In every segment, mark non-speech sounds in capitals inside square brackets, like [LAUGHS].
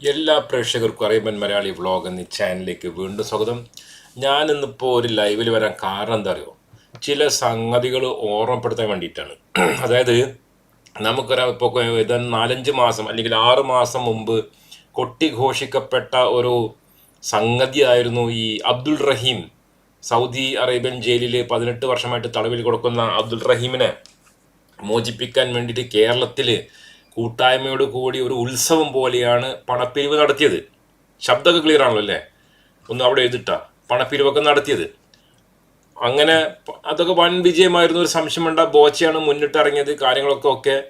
എല്ലാ പ്രേക്ഷകർക്കും അറിയപ്പൻ മലയാളി വ്ളോഗ് എന്ന ചാനലിലേക്ക് വീണ്ടും സ്വാഗതം. ഞാൻ ഇന്നിപ്പോൾ ഒരു ലൈവിൽ വരാൻ കാരണം എന്താ അറിയോ? ചില സംഗതികൾ ഓർമ്മപ്പെടുത്താൻ വേണ്ടിയിട്ടാണ്. [CLEARS THROAT] അതായത് നമുക്കൊരാ ഇപ്പോൾ നാലഞ്ച് മാസം അല്ലെങ്കിൽ ആറ് മാസം മുമ്പ് കൊട്ടിഘോഷിക്കപ്പെട്ട ഒരു സംഗതിയായിരുന്നു ഈ അബ്ദുൾ റഹീം സൗദി അറേബ്യൻ ജയിലിൽ പതിനെട്ട് വർഷമായിട്ട് തടവിൽ കൊടുക്കുന്ന അബ്ദുൾ റഹീമിനെ മോചിപ്പിക്കാൻ വേണ്ടിയിട്ട് കേരളത്തിൽ കൂട്ടായ്മയോട് കൂടി ഒരു ഉത്സവം പോലെയാണ് പണപ്പിരിവ് നടത്തിയത്. ശബ്ദമൊക്കെ ക്ലിയർ ആണല്ലോ അല്ലേ? ഒന്ന് അവിടെ എഴുതിട്ട. പണപ്പിരിവൊക്കെ നടത്തിയത്. അങ്ങനെ അതൊക്കെ വൻ വിജയമായിരുന്നു. ഒരു സംശയം വേണ്ട. ബോച്ചയാണ് മുന്നിട്ടിറങ്ങിയത് കാര്യങ്ങളൊക്കെ ഒക്കെ.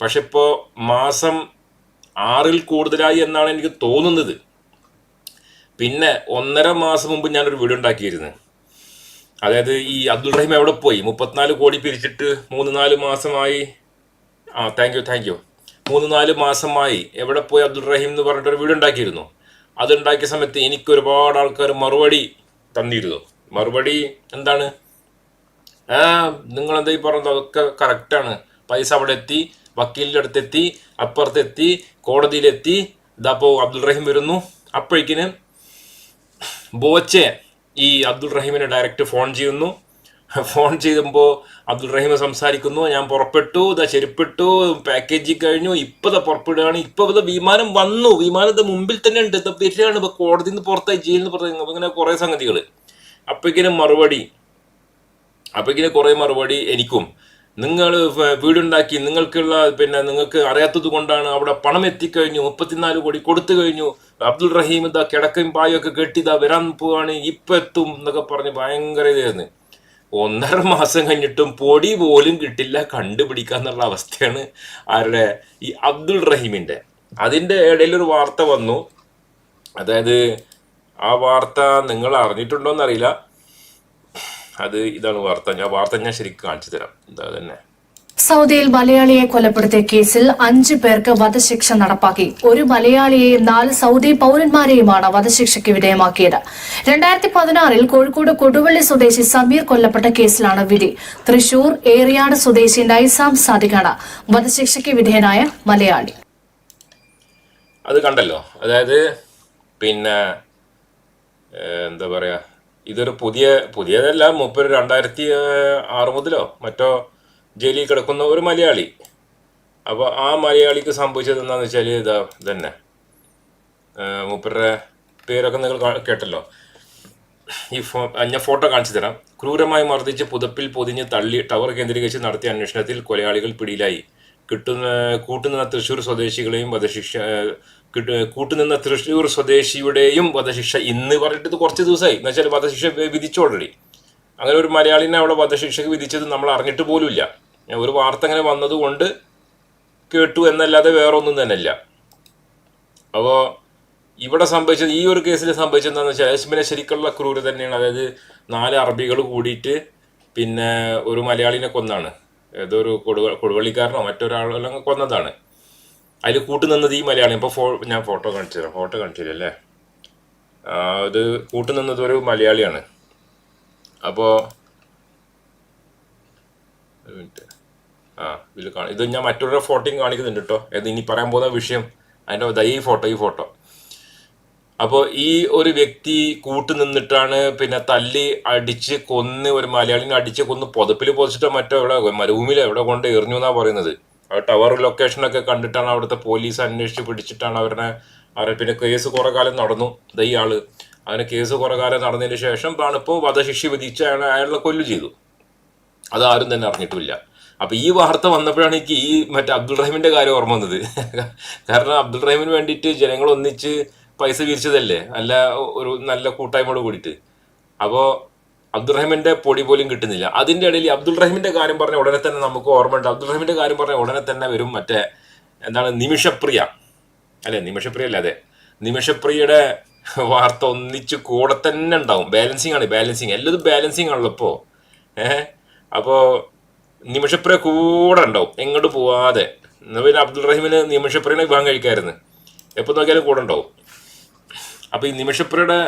പക്ഷെ ഇപ്പോൾ മാസം ആറിൽ കൂടുതലായി എന്നാണ് എനിക്ക് തോന്നുന്നത്. പിന്നെ ഒന്നര മാസം മുമ്പ് ഞാനൊരു വീഡിയോ ഉണ്ടാക്കിയിരുന്നു. അതായത് ഈ അബ്ദുൾ റഹീം എവിടെ പോയി? മുപ്പത്തിനാല് കോടി പിരിച്ചിട്ട് മൂന്ന് നാല് മാസമായി. ആ താങ്ക് യു താങ്ക് യു മൂന്ന് നാല് മാസമായി എവിടെ പോയി അബ്ദുൾ റഹീം എന്ന് പറഞ്ഞിട്ടൊരു വീട് ഉണ്ടാക്കിയിരുന്നു അതുണ്ടാക്കിയ സമയത്ത് എനിക്ക് ഒരുപാട് ആൾക്കാർ മറുപടി തന്നിരുന്നു. മറുപടി എന്താണ്? ആ നിങ്ങൾ എന്താ ഈ പറഞ്ഞത്? അതൊക്കെ കറക്റ്റാണ് പൈസ അവിടെ എത്തി വക്കീലിന്റെ അടുത്തെത്തി അപ്പുറത്തെത്തി കോടതിയിലെത്തി ഇതപ്പോൾ അബ്ദുൾ റഹീം വരുന്നു. അപ്പോഴേക്കിന് ബോച്ചെ ഈ അബ്ദുൾ റഹീമിനെ ഡയറക്റ്റ് ഫോൺ ചെയ്യുന്നു. ഫോൺ ചെയ്യുമ്പോൾ അബ്ദുൾ റഹീം സംസാരിക്കുന്നു ഞാൻ പുറപ്പെട്ടു ഇതാ ചെരുപ്പിട്ടു പാക്കേജിൽ കഴിഞ്ഞു ഇപ്പൊ ഇതാ പുറപ്പെടുകയാണ്. ഇപ്പൊ ഇത് വിമാനം വന്നു വിമാനത്തെ മുമ്പിൽ തന്നെ ഉണ്ട്. ഇത് വരികയാണ് ഇപ്പൊ കോടതിയിൽ നിന്ന് പുറത്തായി ജയിലിൽ നിന്ന് പുറത്തായി. അങ്ങനെ കുറെ സംഗതികൾ അപ്പോഴേക്കിനും മറുപടി അപ്പോഴേക്കിനും കുറേ മറുപടി എനിക്കും. നിങ്ങൾ വീടുണ്ടാക്കി നിങ്ങൾക്കുള്ള പിന്നെ നിങ്ങൾക്ക് അറിയാത്തത് കൊണ്ടാണ് അവിടെ പണം എത്തിക്കഴിഞ്ഞു മുപ്പത്തിനാല് കോടി കൊടുത്തു കഴിഞ്ഞു. അബ്ദുൾ റഹീം ഇതാ കിടക്കയും പായൊക്കെ കെട്ടിതാ വരാൻ പോവാണ് ഇപ്പൊ എത്തും എന്നൊക്കെ പറഞ്ഞ് ഭയങ്കര ഇതായിരുന്നു. ഒന്നര മാസം കഴിഞ്ഞിട്ടും പൊടി പോലും കിട്ടില്ല കണ്ടുപിടിക്കുക എന്നുള്ള അവസ്ഥയാണ് ആരുടെ? ഈ അബ്ദുൾ റഹീമിന്റെ. അതിന്റെ ഇടയിൽ ഒരു വാർത്ത വന്നു. അതായത് ആ വാർത്ത നിങ്ങൾ അറിഞ്ഞിട്ടുണ്ടോ എന്നറിയില്ല അത് ഇതാണ് വാർത്ത. ഞാൻ വാർത്ത ഞാൻ ശരിക്കും കാണിച്ചു തരാം. എന്താ തന്നെ സൗദിയിൽ മലയാളിയെ കൊലപ്പെടുത്തിയ കേസിൽ അഞ്ചു പേർക്ക് വധശിക്ഷ നടപ്പാക്കി. ഒരു മലയാളിയെയും നാല് സൗദി പൌരന്മാരെയുമാണ് വധശിക്ഷയ്ക്ക് വിധേയമാക്കിയത്. രണ്ടായിരത്തി പതിനാറിൽ കോഴിക്കോട് കൊടുവള്ളി സ്വദേശി സമീർ കൊല്ലപ്പെട്ട കേസിലാണ് വിധി. തൃശൂർ ഏറിയാട് സ്വദേശി നൈസാം സാദിഖാണ് വധശിക്ഷയ്ക്ക് വിധേയനായ മലയാളി. അത് കണ്ടല്ലോ. അതായത് പിന്നെ എന്താ പറയാ ഇതൊരു പുതിയ പുതിയതല്ല മുപ്പത് രണ്ടായിരത്തി ആറ് മുതലോ മറ്റോ ജയിലിൽ കിടക്കുന്ന ഒരു മലയാളി. അപ്പോൾ ആ മലയാളിക്ക് സംഭവിച്ചത് എന്താണെന്ന് വെച്ചാൽ ഇതാ ഇതന്നെ. മൂപ്പരുടെ പേരൊക്കെ നിങ്ങൾ കേട്ടല്ലോ. ഈ ഫോ ഞാൻ ഫോട്ടോ കാണിച്ചു തരാം. ക്രൂരമായി മർദ്ദിച്ച് പുതപ്പിൽ പൊതിഞ്ഞ് തള്ളി ടവർ കേന്ദ്രീകരിച്ച് നടത്തിയ അന്വേഷണത്തിൽ കൊലയാളികൾ പിടിയിലായി. കിട്ടുന്ന കൂട്ടുനിന്ന തൃശ്ശൂർ സ്വദേശികളെയും വധശിക്ഷ കിട്ടു- കൂട്ടുനിന്ന തൃശ്ശൂർ സ്വദേശിയുടെയും വധശിക്ഷ ഇന്ന് പറഞ്ഞിട്ട് കുറച്ച് ദിവസമായി. എന്നുവെച്ചാൽ വധശിക്ഷ വിധിച്ചു ഓൾറെഡി അങ്ങനെ ഒരു മലയാളിനെ അവിടെ വധശിക്ഷയ്ക്ക് വിധിച്ചത് നമ്മൾ അറിഞ്ഞിട്ട് പോലുമില്ല. ഒരു വാർത്ത അങ്ങനെ വന്നതുകൊണ്ട് കേട്ടു എന്നല്ലാതെ വേറെ ഒന്നും തന്നെയല്ല. അപ്പോൾ ഇവിടെ സംഭവിച്ചത് ഈ ഒരു കേസിൽ സംഭവിച്ചത് എന്താണെന്ന് വെച്ചാൽ യേശുവിനെ ശരിക്കുള്ള ക്രൂര തന്നെയാണ്. അതായത് നാല് അറബികൾ കൂടിയിട്ട് പിന്നെ ഒരു മലയാളിനെ കൊന്നാണ്. ഏതോ ഒരു കൊടുവ കൊടുവള്ളിക്കാരനോ മറ്റൊരാളെല്ലാം കൊന്നതാണ്. അതിൽ കൂട്ടുനിന്നത് ഈ മലയാളി. ഇപ്പോൾ ഫോ ഞാൻ ഫോട്ടോ കാണിച്ചു തരാം. ഫോട്ടോ കാണിച്ചു തരാം അല്ലേ? അത് കൂട്ടു കൂട്ടുനിന്നത് ഒരു മലയാളിയാണ്. മിനിറ്റ്. ആ ഇതിൽ കാണാം. ഇത് ഞാൻ മറ്റൊരു ഫോട്ടോയും കാണിക്കുന്നുണ്ട് കേട്ടോ. ഇത് ഇനി പറയാൻ പോകുന്ന വിഷയം അതിന്റെ ദാ ഈ ഫോട്ടോ ഈ ഫോട്ടോ. അപ്പോൾ ഈ ഒരു വ്യക്തി കൂട്ടു നിന്നിട്ടാണ് പിന്നെ തല്ലി അടിച്ച് കൊന്ന് ഒരു മലയാളിനെ അടിച്ച് കൊന്ന് പുതപ്പിൽ പൊതിച്ചിട്ടോ മറ്റോ എവിടെ മരുഭൂമിയിൽ എവിടെ കൊണ്ട് എറിഞ്ഞു എന്നാ പറയുന്നത്? ആ ടവർ ലൊക്കേഷനൊക്കെ കണ്ടിട്ടാണ് അവിടുത്തെ പോലീസ് അന്വേഷിച്ച് പിടിച്ചിട്ടാണ് അവരുടെ അവരെ പിന്നെ കേസ് കുറെ കാലം നടന്നു. ഈ ആൾ. അതിന് കേസ് കുറെ കാലം നടന്നതിന് ശേഷം ഇപ്പോൾ വധശിക്ഷ വിധിച്ച് അയാളെ അയാളെ കൊല്ലു ചെയ്തു. അത് ആരും തന്നെ അറിഞ്ഞിട്ടില്ല. അപ്പൊ ഈ വാർത്ത വന്നപ്പോഴാണ് എനിക്ക് ഈ മറ്റേ അബ്ദുൾ റഹീമിന്റെ കാര്യം ഓർമ്മ വന്നത്. കാരണം അബ്ദുൾ റഹീമിന് വേണ്ടിയിട്ട് ജനങ്ങൾ ഒന്നിച്ച് പൈസ വീരിച്ചതല്ലേ അല്ല ഒരു നല്ല കൂട്ടായ്മയോട് കൂടിയിട്ട്. അപ്പോൾ അബ്ദുൾ റഹീമിന്റെ പൊടി പോലും കിട്ടുന്നില്ല. അതിന്റെ ഇടയിൽ അബ്ദുൾ റഹീമിന്റെ കാര്യം പറഞ്ഞ ഉടനെ തന്നെ നമുക്ക് ഓർമ്മയുണ്ട്. അബ്ദുൾ റഹീമിന്റെ കാര്യം പറഞ്ഞ ഉടനെ തന്നെ വരും മറ്റേ എന്താണ് നിമിഷപ്രിയ. അല്ലെ? നിമിഷപ്രിയ അല്ല അതെ. നിമിഷപ്രിയയുടെ വാർത്ത ഒന്നിച്ച് കൂടെ തന്നെ ഉണ്ടാവും. ബാലൻസിങ് ആണ് ബാലൻസിങ് എല്ലാതും ബാലൻസിങ് ആണല്ലോ ഇപ്പോ. ഏഹ് അപ്പോ നിമിഷപ്രിയ കൂടെ ഉണ്ടാവും. എങ്ങോട്ട് പോവാതെ. പിന്നെ അബ്ദുൾ റഹീമിന് നിമിഷപ്രിയനെ വിവാഹം കഴിക്കായിരുന്നു. എപ്പോൾ നോക്കിയാലും കൂടെ ഉണ്ടാവും. അപ്പൊ ഈ നിമിഷപ്രിയയുടെ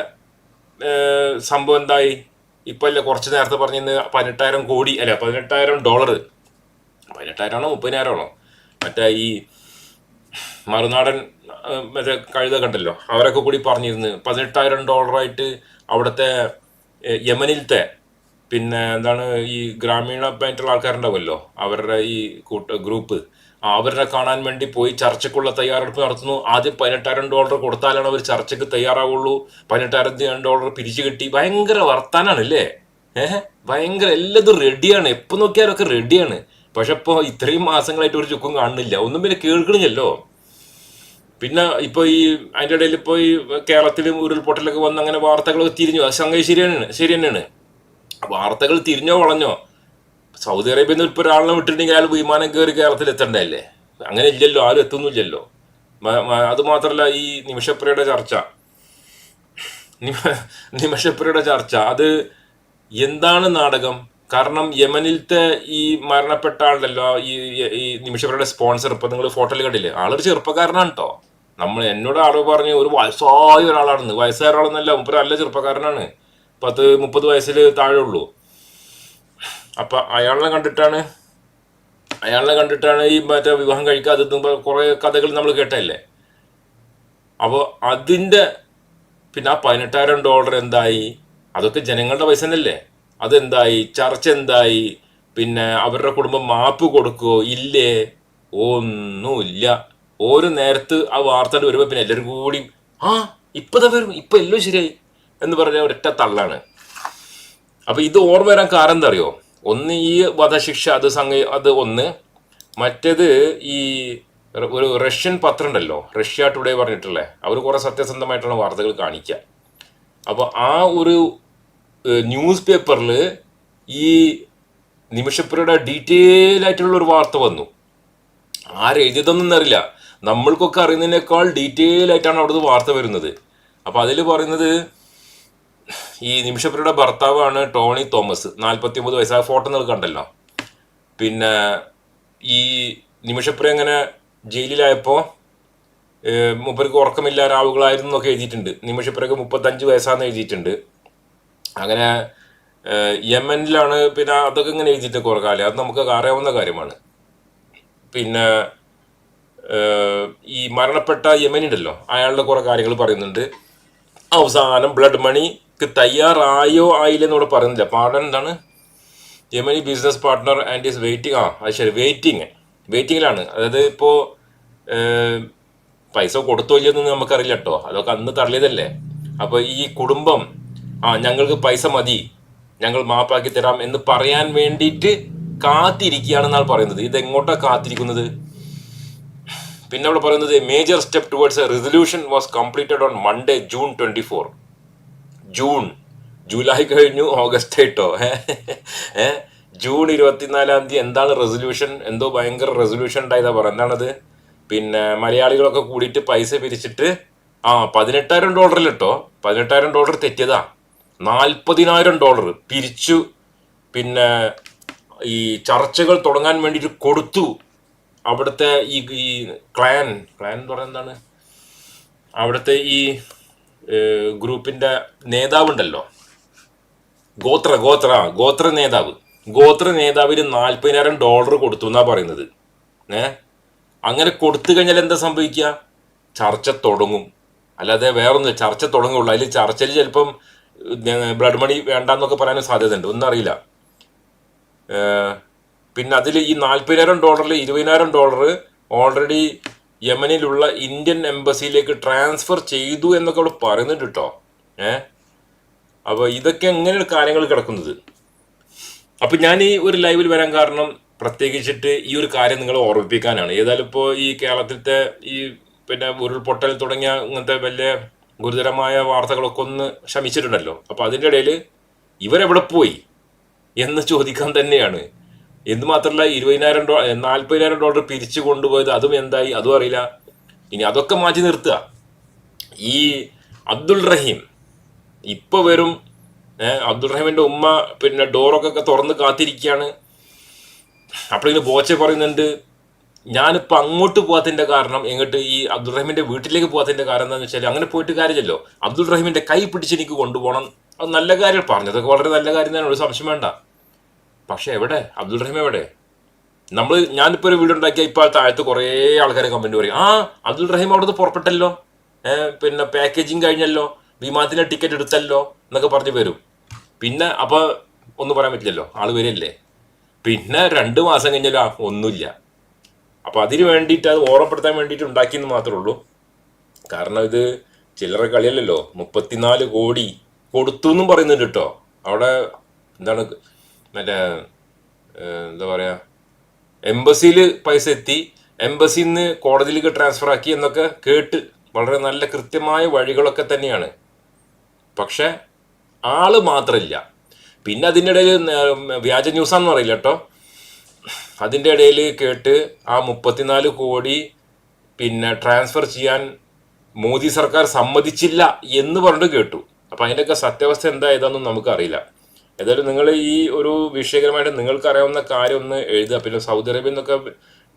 ഏഹ്, സംഭവം എന്തായി? ഇപ്പൊ അല്ലേ കുറച്ച് നേരത്തെ പറഞ്ഞിരുന്ന പതിനെട്ടായിരം കോടി അല്ല പതിനെട്ടായിരം ഡോളർ പതിനെട്ടായിരം ആണോ മുപ്പതിനായിരം ആണോ? മറ്റേ ഈ മറുനാടൻ മറ്റേ കഴുത കണ്ടല്ലോ? അവരൊക്കെ കൂടി പറഞ്ഞിരുന്നു. പതിനെട്ടായിരം ഡോളറായിട്ട് അവിടുത്തെ യമനിലത്തെ പിന്നെ എന്താണ് ഈ ഗ്രാമീണ ഗ്രാമീണമായിട്ടുള്ള ആൾക്കാരുണ്ടാവുമല്ലോ? അവരുടെ ഈ കൂട്ട ഗ്രൂപ്പ്. അവരെ കാണാൻ വേണ്ടി പോയി ചർച്ചയ്ക്കുള്ള തയ്യാറെടുപ്പ് നടത്തുന്നു. ആദ്യം പതിനെട്ടായിരം ഡോളർ കൊടുത്താലാണ് അവർ ചർച്ചയ്ക്ക് തയ്യാറാവുള്ളൂ. പതിനെട്ടായിരം ഡോളർ പിരിച്ചു കിട്ടി. ഭയങ്കര വർത്താനാണ് അല്ലേ ഏഹ് ഭയങ്കര എല്ലാതും റെഡിയാണ് എപ്പോൾ നോക്കിയാലൊക്കെ റെഡിയാണ് പക്ഷെ ഇപ്പോൾ ഇത്രയും മാസങ്ങളായിട്ട് ഒരു ചുക്കും കാണുന്നില്ല. ഒന്നും പിന്നെ കേൾക്കണില്ലല്ലോ. പിന്നെ ഇപ്പൊ ഈ അതിന്റെ ഇടയിൽ ഇപ്പൊ ഈ കേരളത്തിലും ഉരുൾപൊട്ടലൊക്കെ വന്ന് അങ്ങനെ വാർത്തകളൊക്കെ തിരിഞ്ഞു. അത് സംഗതി ശരിയാണ് ശരി തന്നെയാണ് വാർത്തകൾ തിരിഞ്ഞോ വളഞ്ഞോ സൗദി അറേബ്യയിൽ നിന്ന് ഇപ്പൊ ഒരാളിനെ വിട്ടിട്ടുണ്ടെങ്കിൽ അയാൾ വിമാനം കയറി കേരളത്തിൽ എത്തണ്ടല്ലേ? അങ്ങനെ ഇല്ലല്ലോ ആരും എത്തുന്നില്ലല്ലോ. അത് മാത്രല്ല ഈ നിമിഷപ്രിയയുടെ ചർച്ച. നിമ- നിമിഷപ്രിയയുടെ ചർച്ച. അത് എന്താണ് നാടകം? കാരണം യമനിലത്തെ ഈ മരണപ്പെട്ട ആളുണ്ടല്ലോ ഈ ഈ നിമിഷവരുടെ സ്പോൺസർ ഇപ്പൊ നിങ്ങൾ ഫോട്ടോയിൽ കണ്ടില്ലേ? ആളൊരു ചെറുപ്പക്കാരനാണ് കേട്ടോ നമ്മൾ എന്നോട് ആൾ പറഞ്ഞു ഒരു വയസ്സായ ഒരാളാണെന്ന് വയസ്സായ ഒരാളെന്നല്ല മുപ്പത് നല്ല ചെറുപ്പക്കാരനാണ്. പത്ത് മുപ്പത് വയസ്സിൽ താഴെ ഉള്ളൂ. അപ്പൊ അയാളെ കണ്ടിട്ടാണ് അയാളെ കണ്ടിട്ടാണ് ഈ മറ്റേ വിവാഹം കഴിക്കാതെ കുറെ കഥകൾ നമ്മൾ കേട്ടല്ലേ അപ്പോൾ അതിന്റെ പിന്നെ ആ പതിനെട്ടായിരം ഡോളർ എന്തായി? അതൊക്കെ ജനങ്ങളുടെ പൈസ തന്നെയല്ലേ? അതെന്തായി? ചർച്ച എന്തായി പിന്നെ അവരുടെ കുടുംബം മാപ്പ് കൊടുക്കുവോ? ഇല്ലേ? ഒന്നുമില്ല. ഓരോ നേരത്ത് ആ വാർത്തയുടെ വരുമ്പോൾ പിന്നെ എല്ലാവരും കൂടി ആ ഇപ്പതാ വരും. ഇപ്പൊ എല്ലാം ശരിയായി. എന്ന് പറഞ്ഞ ഒരൊറ്റ തള്ളാണ്. അപ്പൊ ഇത് ഓർമ്മ വരാൻ കാരണം എന്താ അറിയോ? ഒന്ന് ഈ വധശിക്ഷ അത് സംഗ അത് ഒന്ന്. മറ്റേത് ഈ ഒരു റഷ്യൻ പത്രം ഉണ്ടല്ലോ. Russia today പറഞ്ഞിട്ടുള്ളേ. അവർ കുറെ സത്യസന്ധമായിട്ടുള്ള വാർത്തകൾ കാണിക്കുക അപ്പോൾ ആ ഒരു ന്യൂസ് പേപ്പറിൽ ഈ നിമിഷപ്പുരയുടെ ഡീറ്റെയിൽ ആയിട്ടുള്ള ഒരു വാർത്ത വന്നു. ആരെഴുതിയതൊന്നും അറിയില്ല. നമ്മൾക്കൊക്കെ അറിയുന്നതിനേക്കാൾ ഡീറ്റെയിൽ ആയിട്ടാണ് അവിടുത്തെ വാർത്ത വരുന്നത്. അപ്പോൾ അതിൽ പറയുന്നത് ഈ നിമിഷപ്പുരയുടെ ഭർത്താവാണ് ടോണി തോമസ്. നാൽപ്പത്തി ഒമ്പത് വയസ്സായ ഫോട്ടോ കണ്ടല്ലോ. പിന്നെ ഈ നിമിഷപ്പുര എങ്ങനെ ജയിലിലായപ്പോൾ മുപ്പർക്ക് ഉറക്കമില്ല രാവുകളായിരുന്നു എന്നൊക്കെ എഴുതിയിട്ടുണ്ട്. നിമിഷപ്പുരക്ക് മുപ്പത്തഞ്ച് വയസ്സാന്ന് എഴുതിയിട്ടുണ്ട്. അങ്ങനെ യമനിലാണ് പിന്നെ അതൊക്കെ ഇങ്ങനെ എഴുതിയിട്ട് കുറേ കാലം. അത് നമുക്ക് അറിയാവുന്ന കാര്യമാണ്. പിന്നെ ഈ മരണപ്പെട്ട യമനുണ്ടല്ലോ. അയാളുടെ കുറെ കാര്യങ്ങൾ പറയുന്നുണ്ട്. അവസാനം ബ്ലഡ് മണിക്ക് തയ്യാറായോ ആയില്ലെന്ന് ഇവിടെ പറയുന്നില്ല. പാടൻ എന്താണ്? Yemeni business partner and is waiting. ആ അത് ശരി. വെയിറ്റിംഗ്. വെയിറ്റിങ്ങിലാണ് അതായത് ഇപ്പോൾ പൈസ കൊടുത്തോ ഇല്ലെന്ന് നമുക്കറിയില്ല കേട്ടോ. അതൊക്കെ അന്ന് തള്ളിയതല്ലേ. അപ്പോൾ ഈ കുടുംബം ആ ഞങ്ങൾക്ക് പൈസ മതി. ഞങ്ങൾ മാപ്പാക്കി തരാം എന്ന് പറയാൻ വേണ്ടിയിട്ട് കാത്തിരിക്കുകയാണെന്നാണ് പറയുന്നത്. ഇത് എങ്ങോട്ടാണ് കാത്തിരിക്കുന്നത്? പിന്നെ അവിടെ പറയുന്നത് major step towards a resolution was completed on Monday June twenty four June July കഴിഞ്ഞു ഓഗസ്റ്റ് ഏ ജൂൺ ഇരുപത്തിനാലാം തീയതി എന്താണ് റെസൊല്യൂഷൻ എന്തോ ഭയങ്കര റെസൊല്യൂഷൻ ഉണ്ടായതാ പറ എന്താണത്? പിന്നെ മലയാളികളൊക്കെ കൂടിയിട്ട് പൈസ പിരിച്ചിട്ട് ആ പതിനെട്ടായിരം ഡോളറിൽ കേട്ടോ പതിനെട്ടായിരം ഡോളർ തെറ്റിയതാ. നാൽപ്പതിനായിരം ഡോളർ. പിരിച്ചു പിന്നെ ഈ ചർച്ചകൾ തുടങ്ങാൻ വേണ്ടിയിട്ട് കൊടുത്തു. അവിടുത്തെ ഈ ഈ ക്ലാൻ ക്ലാൻ എന്ന് പറയുന്നത് എന്താണ്? അവിടുത്തെ ഈ ഗ്രൂപ്പിന്റെ നേതാവുണ്ടല്ലോ. ഗോത്ര ഗോത്ര ഗോത്ര നേതാവ്. ഗോത്ര നേതാവിന് നാൽപ്പതിനായിരം ഡോളർ കൊടുത്തു എന്നാ പറയുന്നത്. ഏ? അങ്ങനെ കൊടുത്തു കഴിഞ്ഞാൽ എന്താ സംഭവിക്കുക? ചർച്ച തുടങ്ങും. അല്ലാതെ വേറൊന്നും ചർച്ച തുടങ്ങുള്ളൂ അതിൽ ചർച്ചയിൽ ചിലപ്പം ബ്ലഡ് മണി വേണ്ടാന്നൊക്കെ പറയാനും സാധ്യതയുണ്ട്. ഒന്നും അറിയില്ല. പിന്നെ അതിൽ ഈ നാൽപ്പതിനായിരം ഡോളറിൽ ഇരുപതിനായിരം ഡോളർ ഓൾറെഡി യമനിലുള്ള ഇന്ത്യൻ എംബസിയിലേക്ക് ട്രാൻസ്ഫർ ചെയ്തു എന്നൊക്കെ അവിടെ പറയുന്നുണ്ട് കേട്ടോ ഏ അപ്പോൾ ഇതൊക്കെ എങ്ങനെയാണ് കാര്യങ്ങൾ കിടക്കുന്നത്? അപ്പം ഞാൻ ഈ ഒരു ലൈവിൽ വരാൻ കാരണം പ്രത്യേകിച്ചിട്ട് ഈ ഒരു കാര്യം നിങ്ങളെ ഓർമ്മിപ്പിക്കാനാണ്. ഏതായാലും ഇപ്പോൾ ഈ കേരളത്തിലത്തെ ഈ പിന്നെ ഉരുൾപൊട്ടൽ തുടങ്ങിയ ഇങ്ങനത്തെ വലിയ ഗുരുതരമായ വാർത്തകളൊക്കെ ഒന്ന് ശമിച്ചിട്ടുണ്ടല്ലോ. അപ്പോൾ അതിന്റെ ഇടയിൽ ഇവരെവിടെ പോയി? എന്ന് ചോദിക്കാൻ തന്നെയാണ്. എന്തുമാത്രമല്ല ഇരുപതിനായിരം ഡോ നാൽപ്പതിനായിരം ഡോളർ പിരിച്ചു കൊണ്ടുപോയത് അതും എന്തായി? അതും അറിയില്ല. ഇനി അതൊക്കെ മാറ്റി നിർത്തുക. ഈ അബ്ദുൾ റഹീം ഇപ്പൊ ഏഹ് അബ്ദുൾ റഹീമിന്റെ ഉമ്മ പിന്നെ ഡോറൊക്കെ തുറന്ന് കാത്തിരിക്കുകയാണ്. അപ്പോഴിങ്ങനെ ബോച്ചെ പറയുന്നുണ്ട് ഞാനിപ്പോൾ അങ്ങോട്ട് പോകാത്തതിന്റെ കാരണം എങ്ങോട്ട് ഈ അബ്ദുൾ റഹീമിന്റെ വീട്ടിലേക്ക് പോകാത്തതിന്റെ കാരണം എന്താണെന്ന് വെച്ചാൽ അങ്ങനെ പോയിട്ട് കാര്യമല്ലോ അബ്ദുൾ റഹീമിന്റെ കൈ പിടിച്ച് എനിക്ക് കൊണ്ടുപോകണം. അത് നല്ല കാര്യം പറഞ്ഞതൊക്കെ വളരെ നല്ല കാര്യം തന്നെ ഒരു സംശയം വേണ്ട. പക്ഷെ എവിടെ? അബ്ദുൾ റഹീം എവിടെ? നമ്മൾ ഞാനിപ്പോൾ ഒരു വീഡിയോ ഉണ്ടാക്കിയ ഇപ്പോൾ താഴത്ത് കുറേ ആൾക്കാരെ കമന്റ് പറയും ആ അബ്ദുൾ റഹീം അവിടുന്ന് പുറപ്പെട്ടല്ലോ? പിന്നെ പാക്കേജിങ് കഴിഞ്ഞല്ലോ? വിമാനത്തിന്റെ ടിക്കറ്റ് എടുത്തല്ലോ? എന്നൊക്കെ പറഞ്ഞ് വരും. പിന്നെ അപ്പോൾ ഒന്നും പറയാൻ പറ്റില്ലല്ലോ ആൾ വരില്ലേ? പിന്നെ രണ്ട് മാസം കഴിഞ്ഞല്ലോ ഒന്നുമില്ല. അപ്പോൾ അതിന് വേണ്ടിയിട്ട് അത് ഓർമ്മപ്പെടുത്താൻ വേണ്ടിയിട്ട് ഉണ്ടാക്കിയെന്ന് മാത്രമേ ഉള്ളൂ. കാരണം ഇത് ചില്ലറ കളിയല്ലല്ലോ. മുപ്പത്തിനാല് കോടി കൊടുത്തു എന്നും പറയുന്നുണ്ട് കേട്ടോ. അവിടെ എന്താണ് മറ്റേ എന്താ പറയുക എംബസിയിൽ പൈസ എത്തി. എംബസിയിൽ നിന്ന് കോടതിയിലേക്ക് ട്രാൻസ്ഫർ ആക്കി എന്നൊക്കെ കേട്ട് വളരെ നല്ല കൃത്യമായ വഴികളൊക്കെ തന്നെയാണ്. പക്ഷെ ആൾ മാത്രമില്ല പിന്നെ അതിന്റെ ഇടയിൽ വ്യാജ ന്യൂസാണെന്ന് അറിയില്ല കേട്ടോ. അതിന്റെ ഇടയിൽ കേട്ട് ആ മുപ്പത്തിനാല് കോടി പിന്നെ ട്രാൻസ്ഫർ ചെയ്യാൻ മോദി സർക്കാർ സമ്മതിച്ചില്ല എന്ന് പറഞ്ഞിട്ട് കേട്ടു. അപ്പം അതിന്റെയൊക്കെ സത്യാവസ്ഥ എന്താ ഏതാണെന്നും നമുക്കറിയില്ല. ഏതായാലും നിങ്ങൾ ഈ ഒരു വിഷയകരമായിട്ട് നിങ്ങൾക്ക് അറിയാവുന്ന കാര്യം ഒന്ന് എഴുതുക. പിന്നെ സൗദി അറേബ്യയിൽ നിന്നൊക്കെ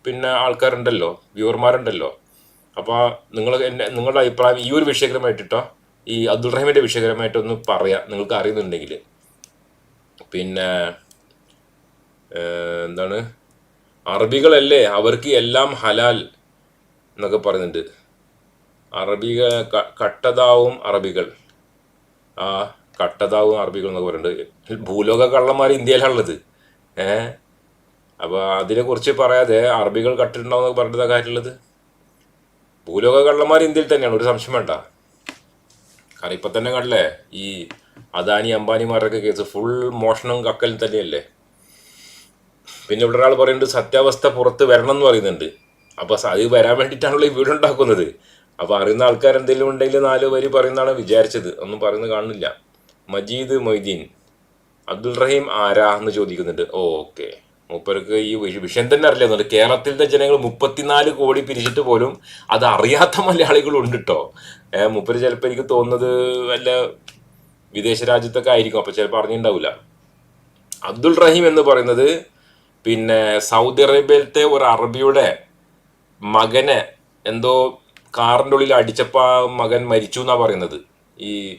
പിന്നെ ആൾക്കാരുണ്ടല്ലോ വ്യൂവർമാരുണ്ടല്ലോ. അപ്പോൾ നിങ്ങൾ എന്നെ നിങ്ങളുടെ അഭിപ്രായം ഈ ഒരു വിഷയകരമായിട്ടിട്ടോ ഈ അബ്ദുൾ റഹീമിന്റെ വിഷയകരമായിട്ടൊന്ന് പറയാം. നിങ്ങൾക്ക് അറിയുന്നുണ്ടെങ്കിൽ. പിന്നെ എന്താണ്? അറബികളല്ലേ? അവർക്ക് എല്ലാം ഹലാൽ എന്നൊക്കെ പറയുന്നുണ്ട്. അറബിക കട്ടതാവും അറബികൾ. ആ കട്ടതാവും അറബികൾ എന്നൊക്കെ പറയുന്നുണ്ട്. ഭൂലോക കള്ളന്മാർ ഇന്ത്യയിലാണുള്ളത്. ഏ? അപ്പോൾ അതിനെക്കുറിച്ച് പറയാതെ അറബികൾ കട്ടിട്ടുണ്ടാവും പറഞ്ഞിട്ട് കാര്യമുള്ളത്? ഭൂലോക കള്ളന്മാർ ഇന്ത്യയിൽ തന്നെയാണ്. ഒരു സംശയം വേണ്ട. കാരണം ഇപ്പം തന്നെ കണ്ടല്ലേ? ഈ അദാനി അംബാനിമാരുടെയൊക്കെ കേസ് ഫുൾ മോഷണം കക്കലും തന്നെയല്ലേ? പിന്നെ ഇവിടെ ഒരാൾ പറയുന്നുണ്ട് സത്യാവസ്ഥ പുറത്ത് വരണം എന്ന് പറയുന്നുണ്ട്. അപ്പൊ സ- അത് വരാൻ വേണ്ടിയിട്ടാണല്ലോ ഈ വീട് ഉണ്ടാക്കുന്നത്. അപ്പൊ അറിയുന്ന ആൾക്കാർ എന്തെങ്കിലും ഉണ്ടെങ്കിൽ നാല് പേര് പറയുന്നതാണ് വിചാരിച്ചത്. ഒന്നും പറയുന്നത് കാണുന്നില്ല. മജീദ് മൊയ്തീൻ അബ്ദുൾ റഹീം ആരാ എന്ന് ചോദിക്കുന്നുണ്ട്. ഓക്കെ. മൂപ്പർക്ക് ഈ വിഷയം തന്നെ അറിയില്ല. കേരളത്തിലത്തെ ജനങ്ങൾ മുപ്പത്തിനാല് കോടി പിരിച്ചിട്ട് പോലും അത് അറിയാത്ത മലയാളികളുണ്ട് കേട്ടോ മൂപ്പര് ചിലപ്പോൾ എനിക്ക് തോന്നുന്നത് വല്ല വിദേശ രാജ്യത്തൊക്കെ ആയിരിക്കും. അപ്പൊ ചിലപ്പോൾ അറിഞ്ഞിട്ടുണ്ടാവില്ല അബ്ദുൾ റഹീം എന്ന് പറയുന്നത് പിന്നെ സൗദി അറേബ്യയിലത്തെ ഒരു അറബിയുടെ മകനെ എന്തോ കാറിന്റെ ഉള്ളിൽ അടിച്ചപ്പോൾ ആ മകൻ മരിച്ചു എന്നാണ് പറയുന്നത്. ഈ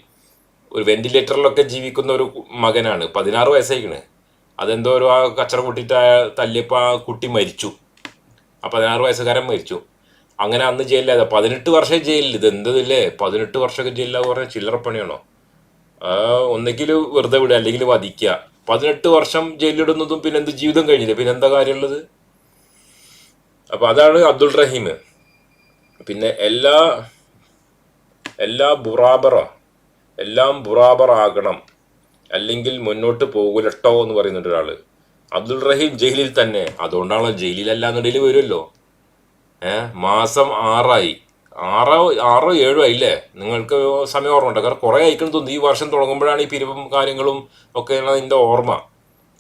ഒരു വെന്റിലേറ്ററിലൊക്കെ ജീവിക്കുന്ന ഒരു മകനാണ്. പതിനാറ് വയസ്സായിക്കണ്. അതെന്തോ ഒരു ആ കച്ചറ കൂട്ടിയിട്ട് തല്ലിയപ്പോൾ ആ കുട്ടി മരിച്ചു. ആ പതിനാറ് വയസ്സുകാരൻ മരിച്ചു. അങ്ങനെ അന്ന് ജയിലിലായത്. പതിനെട്ട് വർഷം ജയിലിൽ. ഇത് എന്തതില്ലേ പതിനെട്ട് വർഷമൊക്കെ ജയിലിലാന്ന് പറഞ്ഞാൽ ചില്ലറ പണിയാണോ ആ ഒന്നെങ്കിൽ വെറുതെ വിടുക അല്ലെങ്കിൽ വധിക്കുക. പതിനെട്ട് വർഷം ജയിലിലിടുന്നതും പിന്നെ എന്ത് ജീവിതം കഴിഞ്ഞില്ലേ? പിന്നെ എന്താ കാര്യമുള്ളത്? അപ്പൊ അതാണ് അബ്ദുൾ റഹീം. പിന്നെ എല്ലാ എല്ലാ ബുറാബറ എല്ലാം ബുറാബർ ആകണം അല്ലെങ്കിൽ മുന്നോട്ട് പോകൂലട്ടോ എന്ന് പറയുന്നുണ്ട് ഒരാൾ. അബ്ദുൾ റഹീം ജയിലിൽ തന്നെ. അതുകൊണ്ടാണല്ലോ ജയിലിലല്ലാന്നുണ്ടെങ്കിൽ വരുമല്ലോ. ഏഹ് മാസം ആറായി. ആറോ ആറോ ഏഴോ ആയില്ലേ? നിങ്ങൾക്ക് സമയം ഓർമ്മ ഉണ്ട് കാരണം കുറേ ആയിക്കണം തോന്നുന്നു. ഈ വർഷം തുടങ്ങുമ്പോഴാണ് ഈ പിരിവും കാര്യങ്ങളും ഒക്കെയാണ് അതിന്റെ ഓർമ്മ.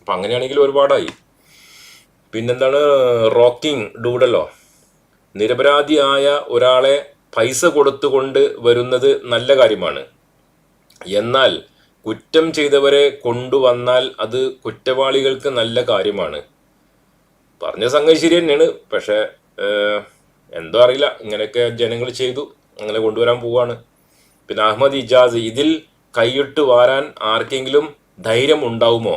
അപ്പം അങ്ങനെയാണെങ്കിൽ ഒരുപാടായി. പിന്നെന്താണ്? റോക്കിംഗ് ഡൂഡല്ലോ നിരപരാധിയായ ഒരാളെ പൈസ കൊടുത്തുകൊണ്ട് വരുന്നത് നല്ല കാര്യമാണ്. എന്നാൽ കുറ്റം ചെയ്തവരെ കൊണ്ടുവന്നാൽ അത് കുറ്റവാളികൾക്ക് നല്ല കാര്യമാണ്. പറഞ്ഞ സംഗതി ശരി തന്നെയാണ് പക്ഷെ എന്തോ അറിയില്ല. ഇങ്ങനെയൊക്കെ ജനങ്ങൾ ചെയ്തു. അങ്ങനെ കൊണ്ടുവരാൻ പോവാണ്. പിന്നെ അഹമ്മദ് ഇജാസ് ഇതിൽ കൈയിട്ട് വാരാൻ ആർക്കെങ്കിലും ധൈര്യം ഉണ്ടാവുമോ?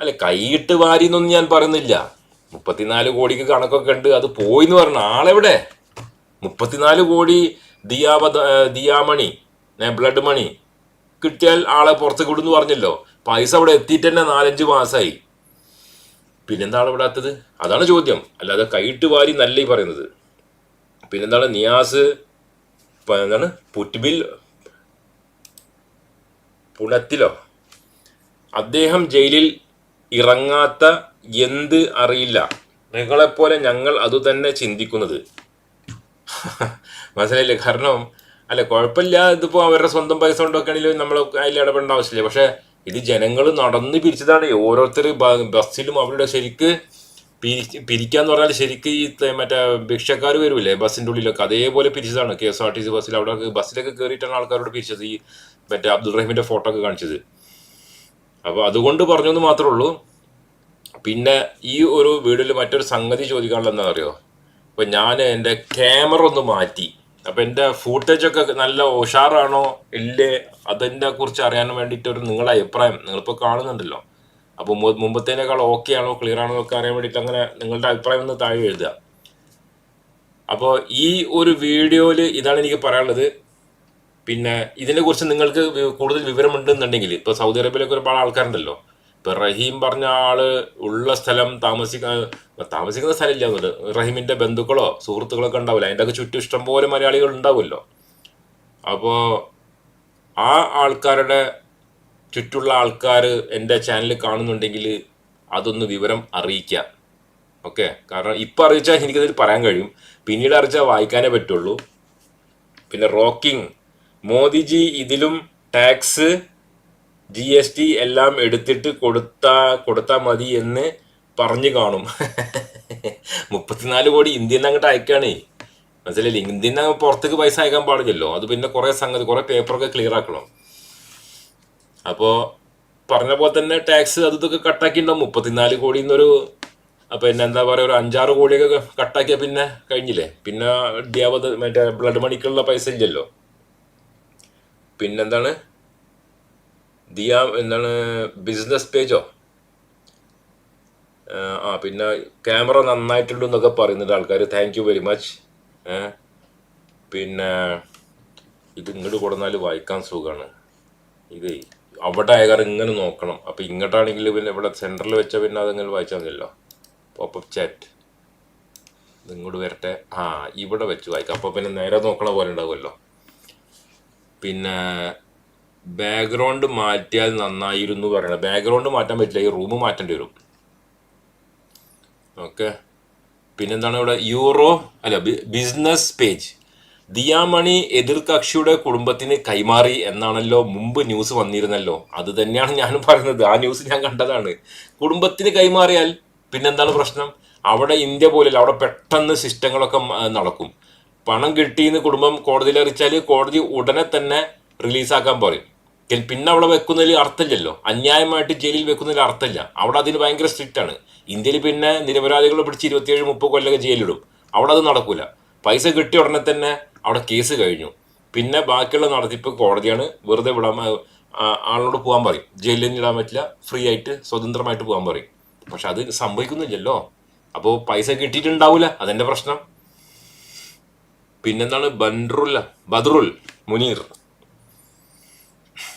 അല്ല കൈയിട്ട് വാരി എന്നൊന്നും ഞാൻ പറയുന്നില്ല. മുപ്പത്തിനാല് കോടിക്ക് കണക്കൊക്കെ ഉണ്ട്. അത് പോയി എന്ന് പറഞ്ഞ ആളെവിടെ? മുപ്പത്തിനാല് കോടി ദിയാബ ദിയാമണി ബ്ലഡ് മണി കിട്ടിയാൽ ആളെ പുറത്തേക്ക് വിടുന്നു പറഞ്ഞല്ലോ. പൈസ അവിടെ എത്തിയിട്ട് തന്നെ നാലഞ്ച് മാസമായി പിന്നെന്താണ് ഇവിടാത്തത് വിടാത്തത്? അതാണ് ചോദ്യം. അല്ലാതെ കൈയിട്ട് വാരി നല്ല ഈ പറയുന്നത്. പിന്നെന്താണ് നിയാസ് എന്താണ് പുറ്റ്ബിൽ പുണത്തിലോ? അദ്ദേഹം ജയിലിൽ ഇറങ്ങാത്ത എന്ത് അറിയില്ല. നിങ്ങളെപ്പോലെ ഞങ്ങൾ അതുതന്നെ ചിന്തിക്കുന്നത്. മനസ്സിലായില്ലേ? കാരണം അല്ല കുഴപ്പമില്ല ഇതിപ്പോൾ അവരുടെ സ്വന്തം പൈസ കൊണ്ടൊക്കെയാണെങ്കിലും നമ്മൾ അതിൽ ഇടപെടേണ്ട ആവശ്യമില്ല. പക്ഷേ ഇത് ജനങ്ങൾ നടന്ന് പിരിച്ചതാണ്. ഓരോരുത്തർ ബസ്സിലും അവരുടെ ശരിക്ക് പിരിക്കാന്ന് പറഞ്ഞാൽ ശരിക്ക് ഈ മറ്റേ ഭിക്ഷക്കാർ വരൂലേ? ബസ്സിന്റെ ഉള്ളിലൊക്കെ. അതേപോലെ പിരിച്ചതാണ്. K S R T C ബസ്സിൽ അവിടെ ബസ്സിലൊക്കെ കയറിയിട്ടാണ് ആൾക്കാരോട് പിരിച്ചത് ഈ മറ്റേ അബ്ദുൾ റഹീമിന്റെ ഫോട്ടോ ഒക്കെ കാണിച്ചത്. അപ്പോൾ അതുകൊണ്ട് പറഞ്ഞെന്ന് മാത്രമേ ഉള്ളൂ. പിന്നെ ഈ ഒരു വീടിൽ മറ്റൊരു സംഗതി ചോദിക്കാനുള്ള എന്താ അറിയോ അപ്പോൾ ഞാൻ എന്റെ ക്യാമറ ഒന്ന് മാറ്റി. അപ്പൊ എന്റെ ഫൂട്ടേജ് ഒക്കെ നല്ല ഉഷാറാണോ? ഇല്ലേ? അതിനെ കുറിച്ച് അറിയാൻ വേണ്ടിയിട്ട് ഒരു നിങ്ങളുടെ അഭിപ്രായം. നിങ്ങളിപ്പോൾ കാണുന്നുണ്ടല്ലോ. അപ്പോൾ മുമ്പത്തേനേക്കാൾ ഓക്കെ ആണോ ക്ലിയർ ആണോ എന്നൊക്കെ അറിയാൻ വേണ്ടിയിട്ട് അങ്ങനെ നിങ്ങളുടെ അഭിപ്രായം ഒന്ന് താഴെ എഴുതുക. അപ്പോൾ ഈ ഒരു വീഡിയോയിൽ ഇതാണ് എനിക്ക് പറയാനുള്ളത്. പിന്നെ ഇതിനെക്കുറിച്ച് നിങ്ങൾക്ക് കൂടുതൽ വിവരമുണ്ടെന്നുണ്ടെങ്കിൽ ഇപ്പോൾ സൗദി അറേബ്യയിലൊക്കെ ഒരുപാട് ആൾക്കാരുണ്ടല്ലോ. ഇപ്പോൾ റഹീം പറഞ്ഞ ആൾ ഉള്ള സ്ഥലം താമസിക്കാൻ താമസിക്കുന്ന സ്ഥലമില്ല എന്നുള്ളത് റഹീമിന്റെ ബന്ധുക്കളോ സുഹൃത്തുക്കളോ ഒക്കെ ഉണ്ടാവില്ല. അതിന്റെ ഒക്കെ ചുറ്റും ഇഷ്ടംപോലെ മലയാളികൾ ഉണ്ടാവുമല്ലോ. അപ്പോൾ ആ ആൾക്കാരുടെ ചുറ്റുള്ള ആൾക്കാർ എന്റെ ചാനൽ കാണുന്നുണ്ടെങ്കിൽ അതൊന്ന് വിവരം അറിയിക്കുക ഓക്കെ കാരണം ഇപ്പം അറിയിച്ചാൽ എനിക്കതിൽ പറയാൻ കഴിയും. പിന്നീട് അറിയിച്ചാൽ വായിക്കാനേ പറ്റുള്ളൂ. പിന്നെ റോക്കിംഗ് മോദിജി ഇതിലും ടാക്സ് ജി എസ് ടി എല്ലാം എടുത്തിട്ട് കൊടുത്താ കൊടുത്താൽ മതി എന്ന് പറഞ്ഞു കാണും. [LAUGHS] മുപ്പത്തിനാല് കോടി ഇന്ത്യയിൽ അങ്ങോട്ട് അയക്കുകയാണേ മനസ്സിലായില്ലേ? ഇന്ത്യയിൽ നിന്ന് പുറത്തേക്ക് പൈസ അയക്കാൻ പാടില്ലല്ലോ. അത് പിന്നെ കുറേ സംഗതി കുറേ പേപ്പറൊക്കെ ക്ലിയർ ആക്കണം. അപ്പോൾ പറഞ്ഞ പോലെ തന്നെ ടാക്സ് അത് ഇതൊക്കെ കട്ടാക്കിയിട്ടുണ്ടാവും മുപ്പത്തിനാല് കോടി എന്നൊരു പിന്നെ എന്താ പറയുക ഒരു അഞ്ചാറ് കോടിയൊക്കെ കട്ടാക്കിയ പിന്നെ കഴിഞ്ഞില്ലേ? പിന്നെ ഡിയാവത് മറ്റേ ബ്ലഡ് മണിക്കുള്ള പൈസ ഇല്ലല്ലോ. പിന്നെന്താണ്? ദിയ എന്താണ് ബിസിനസ് പേജോ ആ പിന്നെ ക്യാമറ നന്നായിട്ടുള്ളൂ എന്നൊക്കെ പറയുന്നുണ്ട് ആൾക്കാർ താങ്ക് യു വെരി മച്ച് പിന്നെ ഇത് ഇങ്ങോട്ട് കൊടുന്നാൽ വായിക്കാൻ സുഖമാണ് ഇത്. അവിടെ ആയ ഇങ്ങനെ നോക്കണം. അപ്പോൾ ഇങ്ങോട്ടാണെങ്കിൽ പിന്നെ ഇവിടെ സെന്ററിൽ വെച്ചാൽ പിന്നെ അതങ്ങനെ വായിച്ചാൽ മതിയല്ലോ? പോപ്പപ്പ് ചാറ്റ് ഇങ്ങോട്ട് വരട്ടെ. ആ ഇവിടെ വെച്ച് വായിക്കാം. അപ്പോൾ പിന്നെ നേരെ നോക്കണ പോലെ ഉണ്ടാകുമല്ലോ പിന്നെ ബാക്ക്ഗ്രൗണ്ട് മാറ്റിയാൽ നന്നായിരുന്നു പറയണം. ബാക്ക്ഗ്രൗണ്ട് മാറ്റാൻ പറ്റില്ല. ഈ റൂം മാറ്റേണ്ടി വരും. ഓക്കെ പിന്നെന്താണ് ഇവിടെ? യൂറോ അല്ല ബിസിനസ് പേജ് ദിയാമണി എതിർകക്ഷിയുടെ കുടുംബത്തിന് കൈമാറി എന്നാണല്ലോ മുമ്പ് ന്യൂസ് വന്നിരുന്നല്ലോ. അത് തന്നെയാണ് ഞാനും പറയുന്നത്. ആ ന്യൂസ് ഞാൻ കണ്ടതാണ്. കുടുംബത്തിന് കൈമാറിയാൽ പിന്നെന്താണ് പ്രശ്നം? അവിടെ ഇന്ത്യ പോലെയല്ല അവിടെ പെട്ടെന്ന് സിസ്റ്റങ്ങളൊക്കെ നടക്കും. പണം കിട്ടിയെന്ന് കുടുംബം കോടതിയിൽ അറിയിച്ചാൽ കോടതി ഉടനെ തന്നെ റിലീസാക്കാൻ പറയും. പിന്നെ അവിടെ വെക്കുന്നതിൽ അർത്ഥമില്ലല്ലോ. അന്യായമായിട്ട് ജയിലിൽ വെക്കുന്നതിൽ അർത്ഥമില്ല. അവിടെ അതിന് ഭയങ്കര സ്ട്രിക്റ്റ് ആണ്. ഇന്ത്യയിൽ പിന്നെ നിരപരാധികളെ പിടിച്ച് ഇരുപത്തിയേഴ് മുപ്പത് കൊല്ലൊക്കെ ജയിലിടും അവിടെ അത് നടക്കൂല. പൈസ കിട്ടിയ ഉടനെ തന്നെ അവിടെ കേസ് കഴിഞ്ഞു. പിന്നെ ബാക്കിയുള്ള നടത്തിപ്പ് കോടതിയാണ് വെറുതെ വിടാൻ ആളിനോട് പോകാൻ പറയും. ജയിലിൽ നിന്ന് ഇടാൻ പറ്റില്ല ഫ്രീ ആയിട്ട് സ്വതന്ത്രമായിട്ട് പോകാൻ പറയും. പക്ഷെ അത് സംഭവിക്കുന്നില്ലല്ലോ. അപ്പോൾ പൈസ കിട്ടിയിട്ടുണ്ടാവില്ല അതെന്റെ പ്രശ്നം. പിന്നെന്താണ്? ബൻറുല്ല ബദ്റുൽ മുനീർ.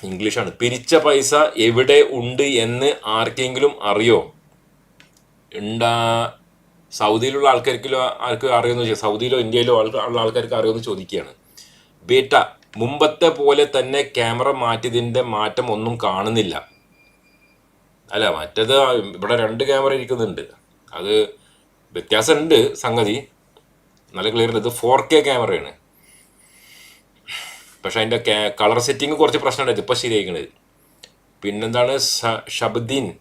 ഇംഗ്ലീഷാണ്. പിരിച്ച പൈസ എവിടെ ഉണ്ട് എന്ന് ആർക്കെങ്കിലും അറിയോ? ഉണ്ടാ സൗദിയിലുള്ള ആൾക്കാർക്കിലോ ആർക്ക് അറിയുമെന്ന് ചോദിച്ചാൽ സൗദിയിലോ ഇന്ത്യയിലോ ഉള്ള ആൾക്കാർക്ക് അറിയുമെന്ന് ചോദിക്കുകയാണ്. ബേട്ട മുമ്പത്തെ പോലെ തന്നെ ക്യാമറ മാറ്റിയതിന്റെ മാറ്റം ഒന്നും കാണുന്നില്ല. അല്ല മറ്റേത് ഇവിടെ രണ്ട് ക്യാമറ ഇരിക്കുന്നുണ്ട്. അത് വ്യത്യാസമുണ്ട് സംഗതി. നല്ല ക്ലിയർ ഇത് ഫോർ കെ ക്യാമറയാണ്. പക്ഷെ അതിന്റെ കളർ സെറ്റിംഗ് കുറച്ച് പ്രശ്നമുണ്ടായത് ഇപ്പോൾ ശരിയായിക്കണത് പിന്നെന്താണ് ഷബ്ദീൻ